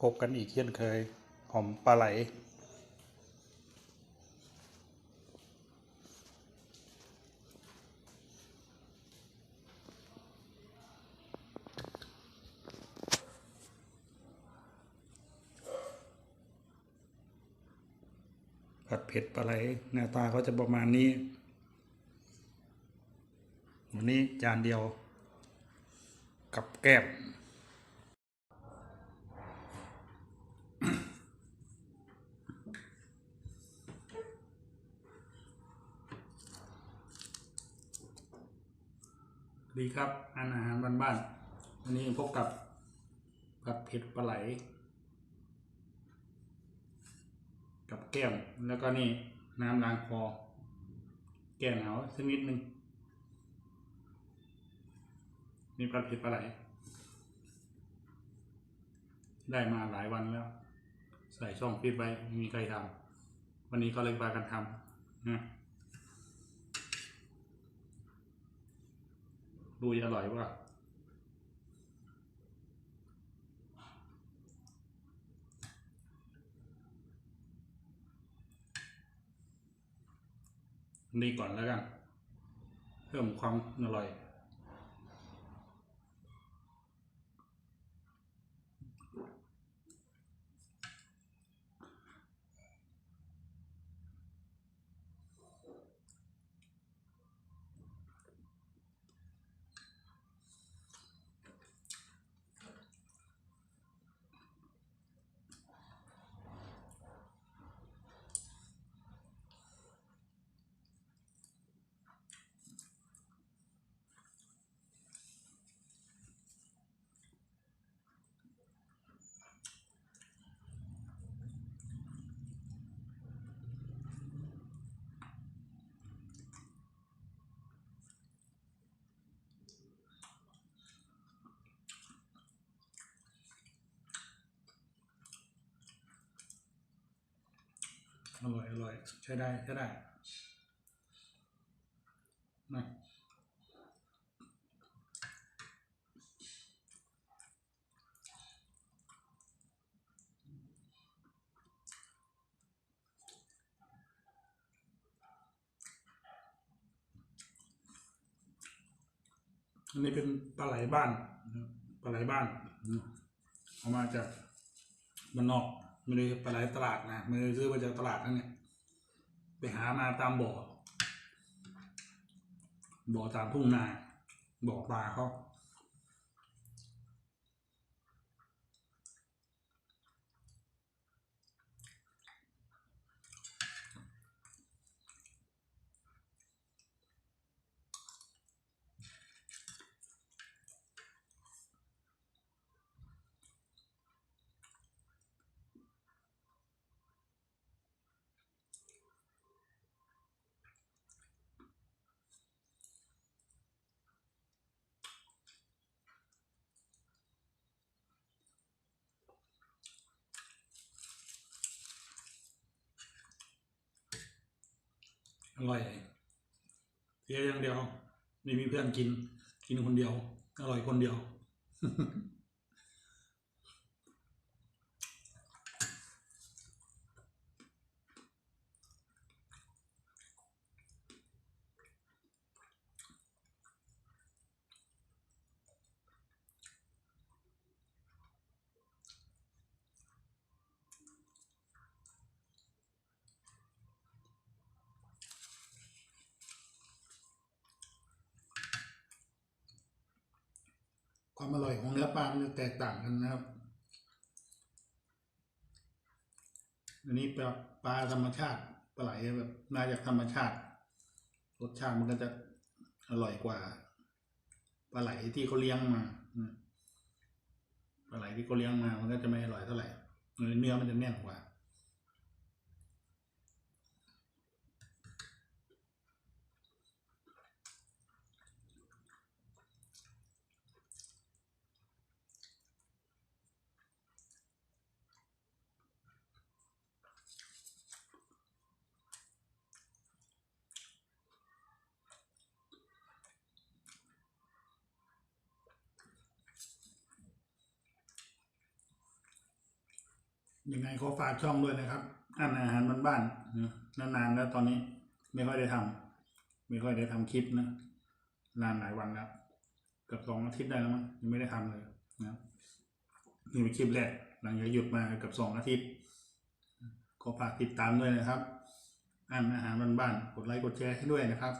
พบกันอีกเช่นเคย หอมปลาไหล ผัดเผ็ดปลาไหล หน้าตาก็จะประมาณนี้ วันนี้จานเดียว กับแก้ม ดีครับอาหารบ้านๆวันนี้พบกับผัดเผ็ดปลาไหล กับแก้มแล้วก็นี่น้ำล้างคอ แก้หนาวสักนิดนึงนี่ผัดเผ็ดปลาไหล ได้มาหลายวันแล้ว ใส่ช่องฟิตไว้ไม่มีใครทำวันนี้ก็เลยพากันทำนะ ดูอร่อยว่านี่ก่อนแล้วกัน เพิ่มความอร่อย อร่อยอร่อยใช้ได้ใช้ได้นะอันนี้เป็นปลาไหลบ้านปลาไหลบ้านอืมเอามาจากมันนอก ไม่ได้ปลาไหลตลาดนะไม่ได้ซื้อมาจากตลาดนั่นเนี่ย ไปหามาตามบ่อ บ่อตามทุ่งนา บ่อปลาเขา อร่อยเสียอย่างเดียว ไม่มีเพื่อนกิน กินคนเดียว อร่อยคนเดียว ความอร่อยของเนื้อปลามันจะแตกต่างกันนะครับ อันนี้ปลาปลาธรรมชาติปลาไหลแบบมาจากธรรมชาติ รสชาติมันก็จะอร่อยกว่าปลาไหลที่เขาเลี้ยงมาปลาไหลที่เขาเลี้ยงมา มันก็จะไม่อร่อยเท่าไหร่เนื้อมันจะแน่นกว่า ยังไงขอฝากช่องด้วยนะครับอ่านอาหารบ้านๆนะนานๆแล้วตอนนี้ไม่ค่อยได้ทำไม่ค่อยได้ทำคลิปนะนานหลายวันแล้วเกือบสองอาทิตย์ได้แล้วมั้งยังไม่ได้ทำเลยนะนี่เป็นคลิปแรกหลังจากหยุดมาเกือบสองอาทิตย์ขอฝากติดตามด้วยนะครับอ่านอาหารบ้านๆกดไลค์กดแชร์ให้ด้วยนะครับ